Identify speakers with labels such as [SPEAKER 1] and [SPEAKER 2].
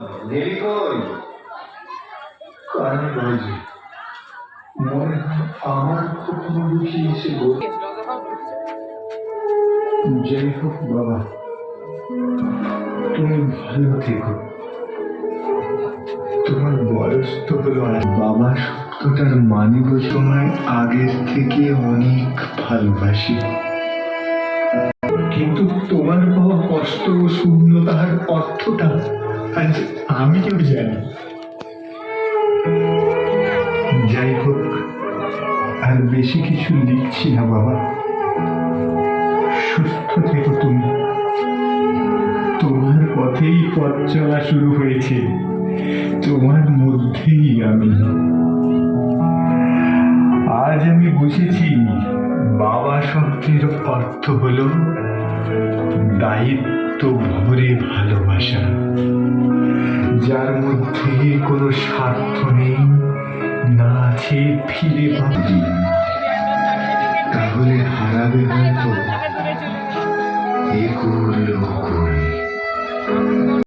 [SPEAKER 1] দেরি কই
[SPEAKER 2] কারণ মনে আমার হোক বাবা তুমি ভালো থেকো তোমার বয়স তো হলো বাবা শব্দটার মানে তোমায় আগের থেকে অনেক ভালোবাসি শূন্যতার অর্থটা আজ আমিও জানি যাই হোক, আর বেশি কিছু লিখছি না বাবা। সুস্থ থেকো তুমি। তোমার পথেই পথ চলা শুরু হয়েছে। তোমার মধ্যেই আমি। আজ আমি বুঝেছি বাবা শব্দের অর্থ হলো দায়িত্ব ভরে ভালোবাসা। যার মধ্যে কোনো স্বার্থ নেই, না আছে ফিরে পাবি তাহলে হারাবে হয়তো। এ করল